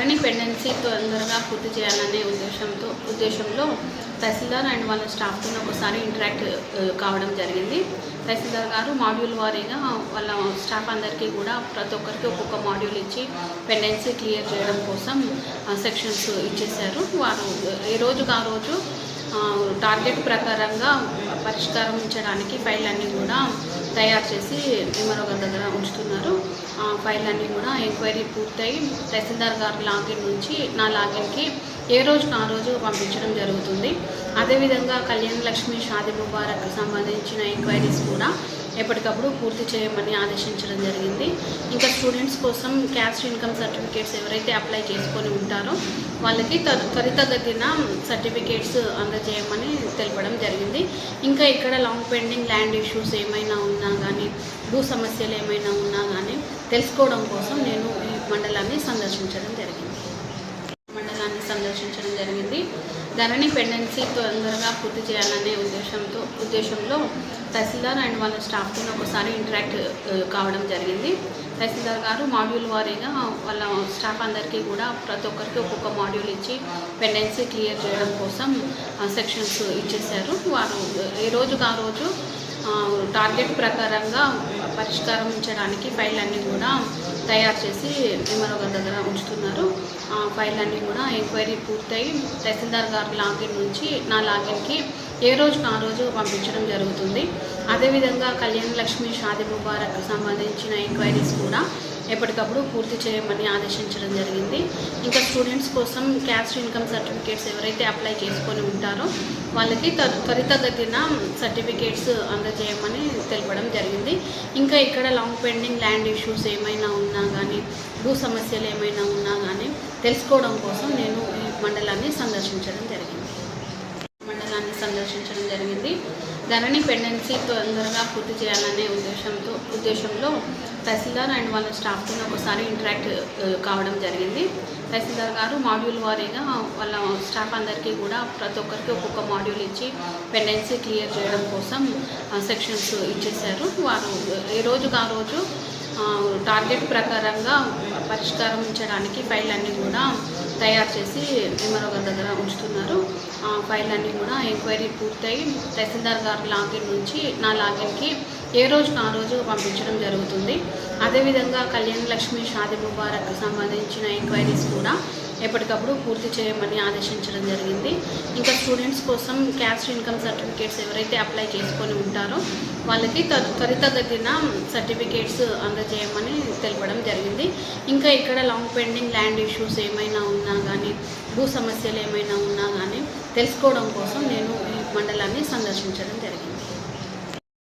ధరణి pendency తొందరగా పూర్తి చేయాలనే ఉద్దేశంతో ఉద్దేశంలో తహసీల్దార్ అండ్ వాళ్ళ స్టాఫ్తో ఒకసారి ఇంటరాక్ట్ కావడం జరిగింది. తహసీల్దార్ గారు మాడ్యూల్ వారీగా వాళ్ళ స్టాఫ్ అందరికీ కూడా ప్రతి ఒక్కరికి ఒక్కొక్క మాడ్యూల్ ఇచ్చి పెండెన్సీ క్లియర్ చేయడం కోసం సెక్షన్స్ ఇచ్చేశారు. వారు ఏ రోజుకు ఆ రోజు టార్గెట్ ప్రకారంగా పరిష్కారం ఉంచడానికి ఫైళ్ళన్నీ కూడా తయారు చేసి ఎమ్మెల్యే దగ్గర ఉంచుతున్నారు. ఆ కూడా ఎంక్వైరీ పూర్తయి తహసీల్దార్ గారి లాగిన్ నుంచి నా లాగిన్కి ఏ రోజుకు ఆ రోజు పంపించడం జరుగుతుంది. అదేవిధంగా కళ్యాణ లక్ష్మి షాది ముబారక్ సంబంధించిన ఎంక్వైరీస్ కూడా ఎప్పటికప్పుడు పూర్తి చేయమని ఆదేశించడం జరిగింది. ఇంకా స్టూడెంట్స్ కోసం క్యాస్ట్ ఇన్కమ్ సర్టిఫికేట్స్ ఎవరైతే అప్లై చేసుకొని ఉంటారో వాళ్ళకి త్వరితగతిన సర్టిఫికేట్స్ అందజేయమని తెలపడం జరిగింది. ఇంకా ఇక్కడ లాంగ్ పెండింగ్ ల్యాండ్ ఇష్యూస్ ఏమైనా ఉన్నా కానీ భూ సమస్యలు ఏమైనా ఉన్నా కానీ తెలుసుకోవడం కోసం నేను ఈ మండలాన్ని సందర్శించడం జరిగింది. మండలాన్ని సందర్శించడం జరిగింది. ధరణి పెండెన్సీ తొందరగా పూర్తి చేయాలనే ఉద్దేశంతో ఉద్దేశంలో తహసీల్దార్ అండ్ వాళ్ళ స్టాఫ్తో ఒకసారి ఇంటరాక్ట్ కావడం జరిగింది. తహసీల్దార్ గారు మాడ్యూల్ వారీగా వాళ్ళ స్టాఫ్ అందరికీ కూడా ప్రతి ఒక్కరికి ఒక్కొక్క మాడ్యూల్ ఇచ్చి పెండెన్సీ క్లియర్ చేయడం కోసం సెక్షన్స్ ఇచ్చేశారు. వారు ఏ రోజుకు ఆ రోజు టార్గెట్ ప్రకారంగా పరిష్కారం ఉంచడానికి ఫైల్ అన్నీ కూడా తయారు చేసి ఎంఆర్ఓ దగ్గర ఉంచుతున్నారు. ఆ ఫైల్ అన్నీ కూడా ఎంక్వైరీ పూర్తయి తహసీల్దార్ గారి లాగిన్ నుంచి నా లాగిన్కి ఏ రోజుకి ఆ రోజు పంపించడం జరుగుతుంది. అదేవిధంగా కళ్యాణ లక్ష్మి షాది ముబారక్ సంబంధించిన ఎంక్వైరీస్ కూడా ఎప్పటికప్పుడు పూర్తి చేయమని ఆదేశించడం జరిగింది. ఇంకా స్టూడెంట్స్ కోసం క్యాస్ట్ ఇన్కమ్ సర్టిఫికేట్స్ ఎవరైతే అప్లై చేసుకొని ఉంటారో వాళ్ళకి త్వరితగతిన సర్టిఫికేట్స్ అందజేయమని తెలపడం జరిగింది. ఇంకా ఇక్కడ లాంగ్ పెండింగ్ ల్యాండ్ ఇష్యూస్ ఏమైనా ఉన్నా కానీ భూ సమస్యలు ఏమైనా ఉన్నా కానీ తెలుసుకోవడం కోసం నేను ఈ మండలాన్ని సందర్శించడం జరిగింది. ప్రదేశాన్ని సందర్శించడం జరిగింది. ధరణి పెండెన్సీ తొందరగా పూర్తి చేయాలనే ఉద్దేశంతో ఉద్దేశంలో తహసీల్దార్ అండ్ వాళ్ళ స్టాఫ్తో ఒకసారి ఇంటరాక్ట్ కావడం జరిగింది. తహసీల్దార్ గారు మాడ్యూల్ వారీగా వాళ్ళ స్టాఫ్ అందరికీ కూడా ప్రతి ఒక్కరికి ఒక్కొక్క మాడ్యూల్ ఇచ్చి పెండెన్సీ క్లియర్ చేయడం కోసం సెక్షన్స్ ఇచ్చేశారు. వారు ఏ రోజుకు ఆ రోజు టార్గెట్ ప్రకారంగా పరిష్కారం ఉంచడానికి ఫైల్ అన్నీ కూడా తయారు చేసి ఎంఆర్ఓ గారి దగ్గర ఉంచుతున్నారు. ఆ ఫైల్ అన్నీ కూడా ఎంక్వైరీ పూర్తయి తహసీల్దార్ గారి లాగిన్ నుంచి నా లాగిన్కి ఏ రోజున ఆ రోజు పంపించడం జరుగుతుంది. అదేవిధంగా కళ్యాణ లక్ష్మి షాది ముబారక్ సంబంధించిన ఎంక్వైరీస్ కూడా ఎప్పటికప్పుడు పూర్తి చేయమని ఆదేశించడం జరిగింది. ఇంకా స్టూడెంట్స్ కోసం క్యాస్ట్ ఇన్కమ్ సర్టిఫికేట్స్ ఎవరైతే అప్లై చేసుకొని ఉంటారో వాళ్ళకి త్వరితగతిన సర్టిఫికేట్స్ అందజేయమని తెలపడం జరిగింది. ఇంకా ఇక్కడ లాంగ్ పెండింగ్ ల్యాండ్ ఇష్యూస్ ఏమైనా ఉన్నా కానీ భూ సమస్యలు ఏమైనా ఉన్నా కానీ తెలుసుకోవడం కోసం నేను ఈ మండలాన్ని సందర్శించడం జరిగింది.